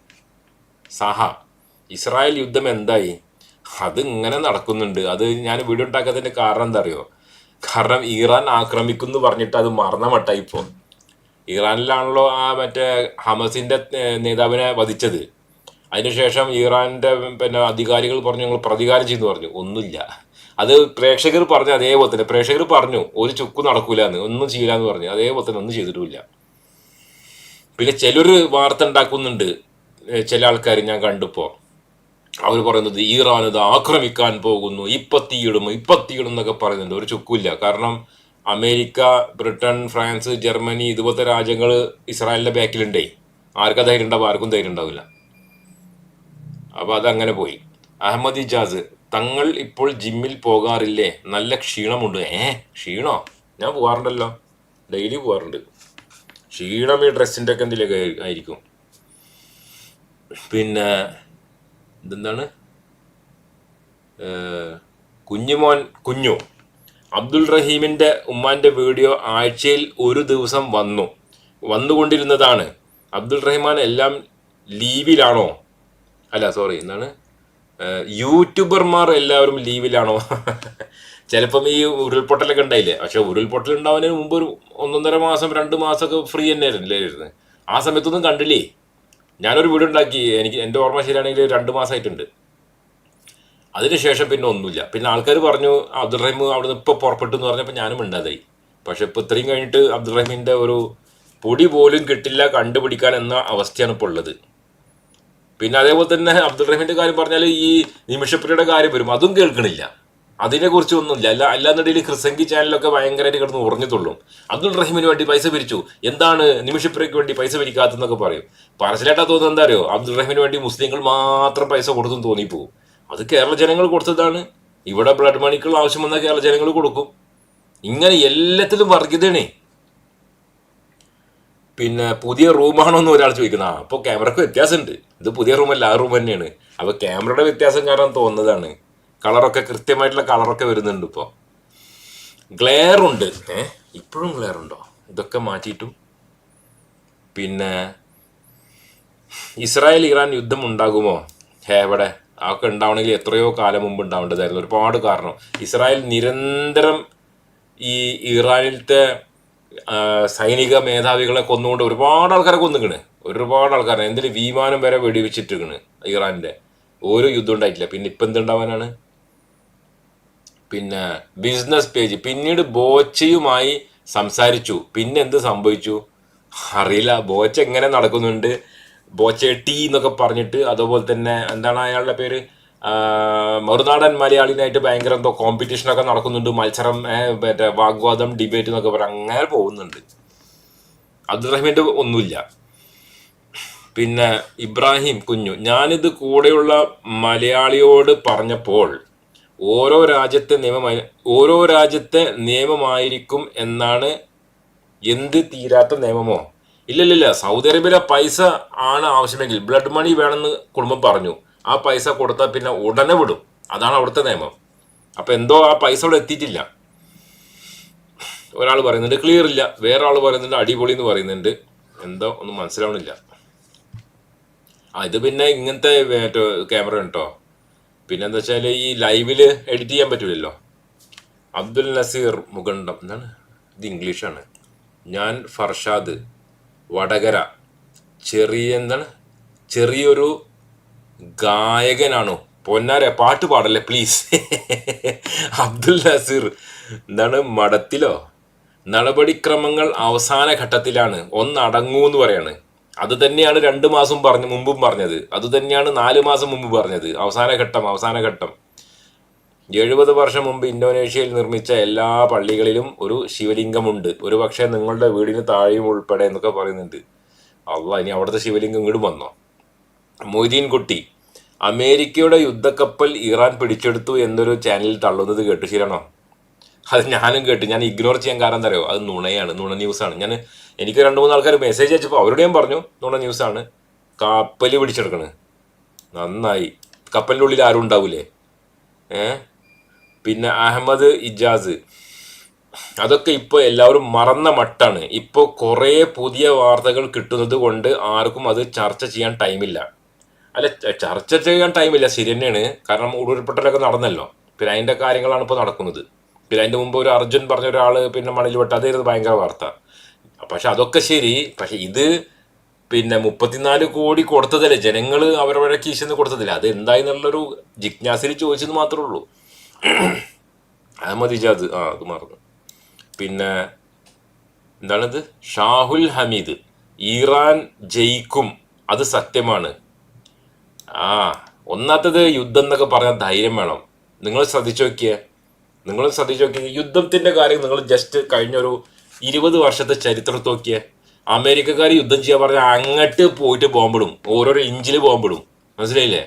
സാഹ. ഇസ്രായേൽ യുദ്ധം എന്തായി? അത് ഇങ്ങനെ നടക്കുന്നുണ്ട്. അത് ഞാൻ വീഡിയോ ഉണ്ടാക്കാത്തതിന്റെ കാരണം എന്താ അറിയോ കാരണം ഇറാൻ ആക്രമിക്കുന്നു പറഞ്ഞിട്ട് അത് മറന്ന മട്ടായി ഇപ്പോൾ ഇറാനിലാണല്ലോ ആ മറ്റേ ഹമസിന്റെ നേതാവിനെ വധിച്ചത്. അതിനുശേഷം ഇറാന്റെ പിന്നെ അധികാരികൾ പറഞ്ഞു ഞങ്ങൾ പ്രതികാരം ചെയ്തു പറഞ്ഞു. ഒന്നുമില്ല. അത് പ്രേക്ഷകർ പറഞ്ഞു അതേപോലെ തന്നെ. പ്രേക്ഷകർ പറഞ്ഞു ഒരു ചുക്ക് നടക്കൂല എന്ന് ഒന്നും ചെയ്യില്ല എന്ന് പറഞ്ഞു. അതേപോലെ തന്നെ ഒന്നും ചെയ്തിട്ടില്ല പിന്നെ ചിലർ വാർത്ത ഉണ്ടാക്കുന്നുണ്ട്. ചില ആൾക്കാർ ഞാൻ കണ്ടിപ്പോ അവർ പറയുന്നത് ഇറാൻ ഇത് ആക്രമിക്കാൻ പോകുന്നു ഇപ്പത്തിയിടും ഇപ്പത്തിയിടും ഇപ്പൊ തീയിടും എന്നൊക്കെ പറയുന്നുണ്ട്. ഒരു ചുക്കില്ല കാരണം അമേരിക്ക ബ്രിട്ടൻ ഫ്രാൻസ് ജർമ്മനി ഇതുപോലത്തെ രാജ്യങ്ങൾ ഇസ്രായേലിന്റെ ബാക്കിലുണ്ടേ. ആർക്കാ ധൈര്യം ഉണ്ടാവും ആർക്കും ധൈര്യം ഉണ്ടാവില്ല അപ്പൊ അതങ്ങനെ പോയി. അഹമ്മദ് ഇജാസ് തങ്ങൾ ഇപ്പോൾ ജിമ്മിൽ പോകാറില്ലേ? നല്ല ക്ഷീണമുണ്ട്. ഏ ക്ഷീണോ? ഞാൻ പോകാറുണ്ടല്ലോ. ഡെയിലി പോകാറുണ്ട്. ക്ഷീണം ഈ ഡ്രസ്സിന്റെ ഒക്കെ എന്തിലൊക്കെ ആയിരിക്കും. പിന്നെ ഏർ, കുഞ്ഞുമോൻ കുഞ്ഞു. അബ്ദുൾ റഹീമിന്റെ ഉമ്മാന്റെ വീഡിയോ ആഴ്ചയിൽ ഒരു ദിവസം വന്നു. വന്നുകൊണ്ടിരുന്നതാണ്. അബ്ദുൾ റഹ്മാൻ എല്ലാം ലീവിലാണോ? അല്ല സോറി എന്താണ്? യൂട്യൂബർമാർ എല്ലാവരും ലീവിലാണോ? ചിലപ്പം ഈ ഉരുൾപൊട്ടലൊക്കെ ഉണ്ടായില്ലേ? പക്ഷെ ഉരുൾപൊട്ടൽ ഉണ്ടാവുന്നതിന് മുമ്പ് ഒരു ഒന്നൊന്നര മാസം രണ്ട് മാസമൊക്കെ ഫ്രീ തന്നെ ആ സമയത്തൊന്നും കണ്ടില്ലേ? ഞാനൊരു വീട് ഉണ്ടാക്കി. എനിക്ക് എന്റെ ഓർമ്മ ശരിയാണെങ്കിൽ രണ്ട് മാസമായിട്ടുണ്ട് അതിനുശേഷം പിന്നെ ഒന്നുമില്ല. പിന്നെ ആൾക്കാർ പറഞ്ഞു അബ്ദുറഹീം അവിടെ നിന്ന് ഇപ്പോൾ പുറപ്പെട്ടു എന്ന് പറഞ്ഞപ്പോൾ ഞാനും ഉണ്ടായി പക്ഷെ ഇപ്പോൾ ഇത്രയും കഴിഞ്ഞിട്ട് അബ്ദുറഹീമിന്റെ ഒരു പൊടി പോലും കിട്ടില്ല കണ്ടുപിടിക്കാൻ എന്ന അവസ്ഥയാണ് ഇപ്പോൾ ഉള്ളത്. പിന്നെ അതേപോലെ തന്നെ അബ്ദുൾ റഹീമിന്റെ കാര്യം പറഞ്ഞാൽ ഈ നിമിഷപ്പുരയുടെ കാര്യം വരും. അതും കേൾക്കണില്ല. അതിനെ കുറിച്ച് ഒന്നുമില്ല അല്ല അല്ലാന്നിടയിൽ ക്രിസംഗി ചാനലൊക്കെ ഭയങ്കരമായിട്ട് കിടന്ന് ഉറഞ്ഞിട്ടുള്ളൂ. അബ്ദുൾ റഹീമിന് വേണ്ടി പൈസ പിരിച്ചു. എന്താണ് നിമിഷപ്രിയക്ക് വേണ്ടി പൈസ പിരിക്കാത്തെന്നൊക്കെ പറയും. പറച്ചിലായിട്ടാ തോന്നുന്നത് എന്താ അറിയോ അബ്ദുൾ റഹീമിന് വേണ്ടി മുസ്ലിങ്ങൾ മാത്രം പൈസ കൊടുത്തു തോന്നിപ്പോവും. അത് കേരള ജനങ്ങൾ കൊടുത്തതാണ്. ഇവിടെ ബ്ലഡ് മണിക്കൾ ആവശ്യം വന്നാൽ കേരള ജനങ്ങൾ കൊടുക്കും. ഇങ്ങനെ എല്ലാത്തിലും വർഗീയതയാണേ. പിന്നെ പുതിയ റൂമാണോ എന്ന് ഒരാൾ ചോദിക്കുന്ന. ആ അപ്പോൾ ക്യാമറക്ക് വ്യത്യാസമുണ്ട്. ഇത് പുതിയ റൂമല്ല ആ റൂം തന്നെയാണ്. അപ്പോൾ ക്യാമറയുടെ വ്യത്യാസം കാരണം തോന്നുന്നതാണ്. കളറൊക്കെ കൃത്യമായിട്ടുള്ള കളറൊക്കെ വരുന്നുണ്ട് ഇപ്പോൾ ഗ്ലെയർ ഉണ്ട്. ഏഹ് ഇപ്പോഴും ഗ്ലെയർ ഉണ്ടോ? ഇതൊക്കെ മാറ്റിയിട്ടും. പിന്നെ ഇസ്രായേൽ ഇറാൻ യുദ്ധം ഉണ്ടാകുമോ? എവിടെ? അതൊക്കെ ഉണ്ടാവണമെങ്കിൽ എത്രയോ കാലം മുമ്പ് ഉണ്ടാവേണ്ടതായിരുന്നു. ഒരുപാട് കാരണം. ഇസ്രായേൽ നിരന്തരം ഈ ഇറാനിലത്തെ സൈനിക മേധാവികളെ കൊന്നുകൊണ്ട് ഒരുപാട് ആൾക്കാരെ കൊന്നുകണ് ഒരുപാട് ആൾക്കാരെ. എന്തിന്? വിമാനം വരെ വെടിവെച്ചിട്ടിരിക്കണ് ഇറാനിന്റെ ഓരോ യുദ്ധം ഉണ്ടായിട്ടില്ല. പിന്നെ ഇപ്പം എന്തുണ്ടാവാനാണ്? പിന്നെ ബിസിനസ് പേജ്. പിന്നീട് ബോച്ചയുമായി സംസാരിച്ചു. പിന്നെ എന്ത് സംഭവിച്ചു? അറിയില്ല. ബോച്ച എങ്ങനെ നടക്കുന്നുണ്ട്? ബോച്ച ടീ എന്നൊക്കെ പറഞ്ഞിട്ട് അതുപോലെ തന്നെ എന്താണ് അയാളുടെ പേര്? മറുനാടൻ മലയാളിനായിട്ട് ഭയങ്കര എന്തോ കോമ്പറ്റീഷനൊക്കെ നടക്കുന്നുണ്ട്. മത്സരം മറ്റേ വാഗ്വാദം ഡിബേറ്റ് എന്നൊക്കെ പറഞ്ഞ് അങ്ങനെ പോകുന്നുണ്ട്. അബ്ദുറഹിമിന്റെ ഒന്നുമില്ല. പിന്നെ ഇബ്രാഹിം കുഞ്ഞു. ഞാനിത് കൂടെയുള്ള മലയാളിയോട് പറഞ്ഞപ്പോൾ ഓരോ രാജ്യത്തെ നിയമമായി ഓരോ രാജ്യത്തെ നിയമമായിരിക്കും എന്നാണ് എന്ത് തീരാത്ത നിയമമോ? ഇല്ലല്ലില്ല സൗദി അറേബ്യയിലെ പൈസ ആണ് ആവശ്യമെങ്കിൽ ബ്ലഡ് മണി വേണമെന്ന് കുടുംബം പറഞ്ഞു. ആ പൈസ കൊടുത്താൽ പിന്നെ ഉടനെ വിടും. അതാണ് അവിടുത്തെ നിയമം. അപ്പൊ എന്തോ ആ പൈസ അവിടെ എത്തിയിട്ടില്ല. ഒരാൾ പറയുന്നുണ്ട് ക്ലിയർ ഇല്ല. വേറെ ആൾ പറയുന്നുണ്ട് അടിപൊളി എന്ന് പറയുന്നുണ്ട്. എന്തോ ഒന്നും മനസ്സിലാവണില്ല. ഇത് പിന്നെ ഇങ്ങനത്തെ ക്യാമറ കേട്ടോ പിന്നെ എന്താ വെച്ചാൽ ഈ ലൈവിൽ എഡിറ്റ് ചെയ്യാൻ പറ്റൂലല്ലോ. അബ്ദുൽ നസീർ മുകണ്ടം എന്നാണ് ഇത് ഇംഗ്ലീഷാണ്. ഞാൻ ഫർഷാദ് വടകര. ചെറിയ എന്താണ്? ചെറിയൊരു ഗായകനാണോ? പൊന്നാരെ പാട്ട് പാടല്ലേ പ്ലീസ് [LAUGHS] അബ്ദുൽ നസീർ എന്താണ് മഠത്തിലോ? നടപടിക്രമങ്ങൾ അവസാന ഘട്ടത്തിലാണ്. ഒന്നടങ്ങൂ എന്ന് പറയാണ്. അത് തന്നെയാണ് രണ്ട് മാസം പറഞ്ഞ മുമ്പും പറഞ്ഞത്. അത് തന്നെയാണ് നാല് മാസം മുമ്പ് പറഞ്ഞത്. അവസാന ഘട്ടം അവസാന ഘട്ടം. എഴുപത് വർഷം മുമ്പ് ഇന്തോനേഷ്യയിൽ നിർമ്മിച്ച എല്ലാ പള്ളികളിലും ഒരു ശിവലിംഗമുണ്ട്. ഒരു പക്ഷേ നിങ്ങളുടെ വീടിന് താഴെയും ഉൾപ്പെടെ എന്നൊക്കെ പറയുന്നുണ്ട്. അല്ല ഇനി അവിടുത്തെ ശിവലിംഗം ഇങ്ങോട്ട് വന്നോ? മൊയ്തീൻ കുട്ടി അമേരിക്കയുടെ യുദ്ധക്കപ്പൽ ഇറാൻ പിടിച്ചെടുത്തു എന്നൊരു ചാനലിൽ തള്ളുന്നത് കേട്ടു ശരിയാണോ അത് ഞാനും കേട്ടു. ഞാൻ ഇഗ്നോർ ചെയ്യാൻ കാരണം അറിയോ? അത് നുണയാണ് നുണ ന്യൂസാണ് ഞാൻ എനിക്ക് രണ്ട് മൂന്ന് ആൾക്കാർ മെസ്സേജ് അയച്ചപ്പോൾ അവരുടെയും പറഞ്ഞു എന്നുള്ള ന്യൂസാണ് കപ്പൽ പിടിച്ചെടുക്കണ്. നന്നായി. കപ്പലിന്റെ ഉള്ളിൽ ആരും ഉണ്ടാവില്ലേ ഏ? പിന്നെ അഹമ്മദ് ഇജാസ്. അതൊക്കെ ഇപ്പോൾ എല്ലാവരും മറന്ന മട്ടാണ്. ഇപ്പോൾ കുറേ പുതിയ വാർത്തകൾ കിട്ടുന്നത് കൊണ്ട് ആർക്കും അത് ചർച്ച ചെയ്യാൻ ടൈമില്ല അല്ല ചർച്ച ചെയ്യാൻ ടൈമില്ല ശരി തന്നെയാണ്. കാരണം ഉരുൾപൊട്ടലൊക്കെ നടന്നല്ലോ. പിന്നെ അതിന്റെ കാര്യങ്ങളാണ് ഇപ്പോൾ നടക്കുന്നത്. പിന്നെ അതിന്റെ മുമ്പ് ഒരു അർജുൻ പറഞ്ഞ ഒരാൾ പിന്നെ മണലിൽ പെട്ട് അതായിരുന്നു ഭയങ്കര വാർത്ത. പക്ഷെ അതൊക്കെ ശരി. പക്ഷെ ഇത് പിന്നെ മുപ്പത്തിനാല് കോടി കൊടുത്തതല്ലേ? ജനങ്ങൾ അവരവരുടെ കീശന്ന് കൊടുത്തതില്ല? അത് എന്തായി എന്നുള്ളൊരു ജിജ്ഞാസയിൽ ചോദിച്ചെന്ന് മാത്രമേ ഉള്ളൂ. അത് മതി ജാദ്. ആ അത് മറന്നു. പിന്നെ എന്താണത്? ഷാഹുൽ ഹമീദ്. ഇറാൻ ജയിക്കും. അത് സത്യമാണ്. ആ ഒന്നാത്തത് യുദ്ധം എന്നൊക്കെ പറഞ്ഞാൽ ധൈര്യം വേണം. നിങ്ങൾ ശ്രദ്ധിച്ചു നോക്കിയേ. നിങ്ങൾ ശ്രദ്ധിച്ചു നോക്കിയ. യുദ്ധത്തിന്റെ കാര്യം നിങ്ങൾ ജസ്റ്റ് കഴിഞ്ഞൊരു ഇരുപത് വർഷത്തെ ചരിത്രം നോക്കിയേ അമേരിക്കക്കാർ യുദ്ധം ചെയ്യാൻ പറഞ്ഞാൽ അങ്ങോട്ട് പോയിട്ട് ബോംബിടും. ഓരോരോ ഇഞ്ചിൽ ബോംബിടും. മനസ്സിലായില്ലേ?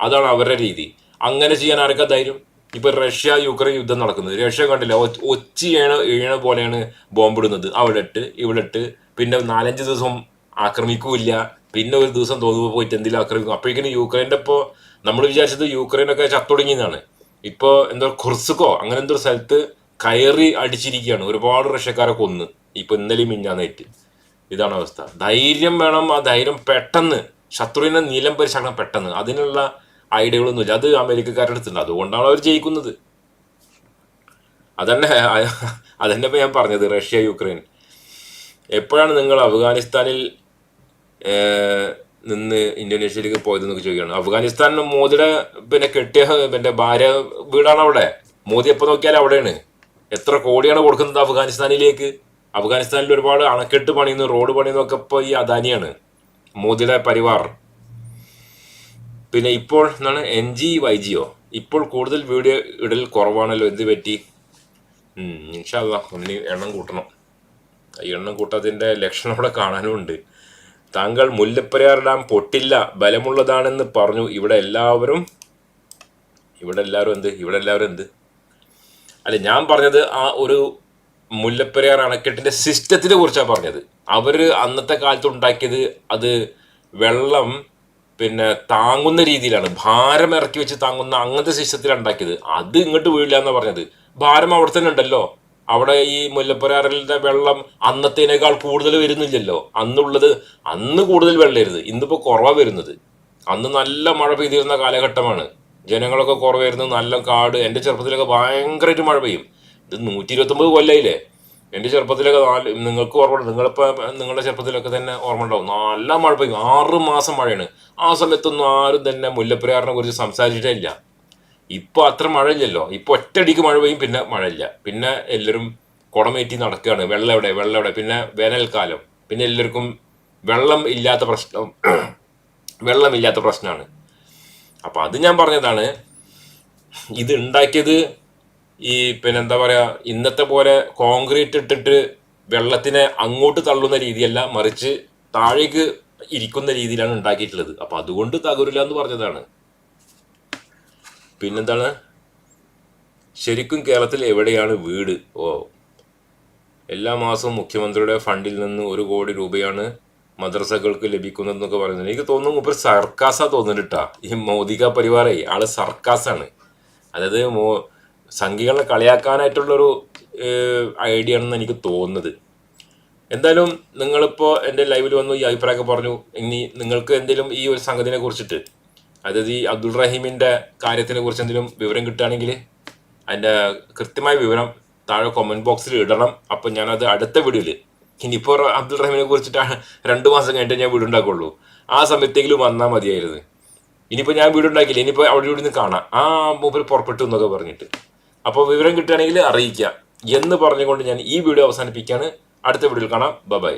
അതാണ് അവരുടെ രീതി. അങ്ങനെ ചെയ്യാൻ ആർക്കാ ധൈര്യം? ഇപ്പൊ റഷ്യ യുക്രൈൻ യുദ്ധം നടക്കുന്നത്. റഷ്യ കണ്ടില്ല? ഒച്ചി ഏണ ഈണ പോലെയാണ് ബോംബിടുന്നത്. അവിടെ ഇട്ട് ഇവിടെ ഇട്ട് പിന്നെ നാലഞ്ച് ദിവസം ആക്രമിക്കൂല്ല. പിന്നെ ഒരു ദിവസം തോന്നുമ്പോൾ പോയിട്ട് എന്തെങ്കിലും ആക്രമിക്കും. അപ്പോഴേക്കും യുക്രൈന്റെ ഇപ്പോൾ നമ്മൾ വിചാരിച്ചത് യുക്രൈനൊക്കെ ചത്തൊടുങ്ങിയെന്നാണ് ഇപ്പോൾ എന്തോ ഖുർസുക്കോ അങ്ങനെ എന്തോ സ്ഥലത്ത് കയറി അടിച്ചിരിക്കുകയാണ്. ഒരുപാട് റഷ്യക്കാരെ കൊന്ന്. ഇപ്പൊ ഇന്നലെയും മിഞ്ഞാന്നേറ്റ് ഇതാണ് അവസ്ഥ. ധൈര്യം വേണം ആ ധൈര്യം പെട്ടെന്ന്. ശത്രുവിനെ നിലം പരിശാക്കണം പെട്ടെന്ന്. അതിനുള്ള ഐഡിയകളൊന്നുമില്ല. അത് അമേരിക്കക്കാരുടെ അടുത്തുണ്ട്. അതുകൊണ്ടാണ് അവർ ജയിക്കുന്നത്. അതന്നെ അതന്നെ ഇപ്പൊ ഞാൻ പറഞ്ഞത് റഷ്യ യുക്രൈൻ. എപ്പോഴാണ് നിങ്ങൾ അഫ്ഗാനിസ്ഥാനിൽ നിന്ന് ഇന്തോനേഷ്യയിലേക്ക് പോയതെന്നൊക്കെ ചോദിക്കുകയാണ്. അഫ്ഗാനിസ്ഥാൻ മോദിയുടെ പിന്നെ കെട്ടിയ പിന്നെ ഭാര്യ വീടാണ് അവിടെ. മോദി എപ്പോൾ നോക്കിയാലും അവിടെയാണ്. എത്ര കോടിയാണ് കൊടുക്കുന്നത് അഫ്ഗാനിസ്ഥാനിലേക്ക്? അഫ്ഗാനിസ്ഥാനിൽ ഒരുപാട് അണക്കെട്ട് പണിയുന്നു റോഡ് പണിയുന്നു ഒക്കെ ഇപ്പോൾ ഈ അദാനിയാണ്. മോദിയുടെ പരിവാർ. പിന്നെ ഇപ്പോൾ എന്താണ്? N G Y Jio. ഇപ്പോൾ കൂടുതൽ വീഡിയോ ഇടൽ കുറവാണല്ലോ എന്ത് പറ്റി? ഉം, ഇൻഷാ അല്ലാ ഒന്ന് എണ്ണം കൂട്ടണം. ഈ എണ്ണം കൂട്ടത്തിന്റെ ലക്ഷണം അവിടെ കാണാനുമുണ്ട് താങ്കൾ മുല്ലപ്പെരിയാർ ഡാം പൊട്ടില്ല ബലമുള്ളതാണെന്ന് പറഞ്ഞു. ഇവിടെ എല്ലാവരും ഇവിടെ എല്ലാവരും എന്ത്? ഇവിടെ എല്ലാവരും എന്ത്? അല്ല ഞാൻ പറഞ്ഞത് ആ ഒരു മുല്ലപ്പെരിയാർ അണക്കെട്ടിന്റെ സിസ്റ്റത്തിനെ കുറിച്ചാണ് പറഞ്ഞത്. അവർ അന്നത്തെ കാലത്ത് ഉണ്ടാക്കിയത് അത് വെള്ളം പിന്നെ താങ്ങുന്ന രീതിയിലാണ്. ഭാരം ഇറക്കി വെച്ച് താങ്ങുന്ന അങ്ങനത്തെ സിസ്റ്റത്തിലാണ് ഉണ്ടാക്കിയത്. അത് ഇങ്ങോട്ട് വീഴില്ല എന്നാണ് പറഞ്ഞത്. ഭാരം അവിടെ തന്നെ ഉണ്ടല്ലോ. അവിടെ ഈ മുല്ലപ്പെരിയാറിലെ വെള്ളം അന്നത്തേനേക്കാൾ കൂടുതൽ വരുന്നില്ലല്ലോ. അന്നുള്ളത് അന്ന് കൂടുതൽ വെള്ളമായിരുന്നു ഇന്നിപ്പോൾ കുറവാണ് വരുന്നത്. അന്ന് നല്ല മഴ പെയ്തിരുന്ന കാലഘട്ടമാണ്. ജനങ്ങളൊക്കെ കുറവായിരുന്നു. നല്ല കാട്. എന്റെ ചെറുപ്പത്തിലൊക്കെ ഭയങ്കരമായിട്ട് മഴ പെയ്യും. ഇത് നൂറ്റി ഇരുപത്തൊമ്പത് കൊല്ലയില്ലേ? എന്റെ ചെറുപ്പത്തിലൊക്കെ നാല് നിങ്ങൾക്ക് ഓർമ്മ നിങ്ങളിപ്പോൾ നിങ്ങളുടെ ചെറുപ്പത്തിലൊക്കെ തന്നെ ഓർമ്മ ഉണ്ടാവും നല്ല മഴ പെയ്യും. ആറ് മാസം മഴയാണ്. ആ സമയത്തൊന്നും ആരും തന്നെ മുല്ലപ്പെരിയാറിനെ കുറിച്ച് സംസാരിച്ചിട്ടേ ഇല്ല. ഇപ്പോൾ അത്ര മഴയില്ലല്ലോ ഇപ്പോൾ ഒറ്റയടിക്ക് മഴ പെയ്യും പിന്നെ മഴയില്ല പിന്നെ എല്ലാവരും കുടമേറ്റി നടക്കുകയാണ്. വെള്ളം എവിടെ? വെള്ളം എവിടെ? പിന്നെ വേനൽക്കാലം. പിന്നെ എല്ലാവർക്കും വെള്ളം ഇല്ലാത്ത പ്രശ്നം വെള്ളമില്ലാത്ത പ്രശ്നമാണ്. അപ്പൊ അത് ഞാൻ പറഞ്ഞതാണ്. ഇത് ഉണ്ടാക്കിയത് ഈ പിന്നെന്താ പറയാ ഇന്നത്തെ പോലെ കോൺക്രീറ്റ് ഇട്ടിട്ട് വെള്ളത്തിനെ അങ്ങോട്ട് തള്ളുന്ന രീതിയല്ല മറിച്ച് താഴേക്ക് ഇരിക്കുന്ന രീതിയിലാണ് ഉണ്ടാക്കിയിട്ടുള്ളത്. അപ്പൊ അതുകൊണ്ട് തകരില്ല എന്ന് പറഞ്ഞതാണ്. പിന്നെന്താണ്? ശരിക്കും കേരളത്തിൽ എവിടെയാണ് വീട്? ഓ എല്ലാ മാസവും മുഖ്യമന്ത്രിയുടെ ഫണ്ടിൽ നിന്ന് ഒരു കോടി രൂപയാണ് മദ്രസകൾക്ക് ലഭിക്കുന്നതെന്നൊക്കെ പറയുന്നത്. എനിക്ക് തോന്നുന്നു മുപ്പർ സർക്കാസാ തോന്നുന്നുട്ടാ ഈ മോദിക പരിവാറേ ആൾ സർക്കാസാണ്. അതായത് മോ സംഘികളെ കളിയാക്കാനായിട്ടുള്ളൊരു ഐഡിയ ആണെന്ന് എനിക്ക് തോന്നുന്നത്. എന്തായാലും നിങ്ങളിപ്പോൾ എന്റെ ലൈവിൽ വന്നു ഈ അഭിപ്രായമൊക്കെ പറഞ്ഞു. ഇനി നിങ്ങൾക്ക് എന്തെങ്കിലും ഈ ഒരു സംഗതിനെ കുറിച്ചിട്ട് അതായത് ഈ അബ്ദുൾ റഹീമിന്റെ കാര്യത്തിനെ കുറിച്ച് എന്തെങ്കിലും വിവരം കിട്ടുകയാണെങ്കിൽ അതിന്റെ കൃത്യമായ വിവരം താഴെ കമന്റ് ബോക്സിൽ ഇടണം. അപ്പം ഞാനത് അടുത്ത വീഡിയോയിൽ ഇനിയിപ്പോൾ അബ്ദുൾ റഹീമിനെ കുറിച്ചിട്ടാണ് രണ്ട് മാസം കഴിഞ്ഞിട്ട് ഞാൻ വീടുണ്ടാക്കുള്ളൂ. ആ സമയത്തെങ്കിലും വന്നാൽ മതിയായിരുന്നു. ഇനിയിപ്പോൾ ഞാൻ വീടുണ്ടാക്കില്ല ഇനിയിപ്പോ അവിടെ ഇവിടെ നിന്ന് കാണാം. ആ മൂപ്പർ പുറപ്പെട്ടു എന്നൊക്കെ പറഞ്ഞിട്ട്. അപ്പോൾ വിവരം കിട്ടുകയാണെങ്കിൽ അറിയിക്കുക. എന്ന് പറഞ്ഞുകൊണ്ട് ഞാൻ ഈ വീഡിയോ അവസാനിപ്പിക്കുകയാണ്. അടുത്ത വീഡിയോയിൽ കാണാം. ബൈ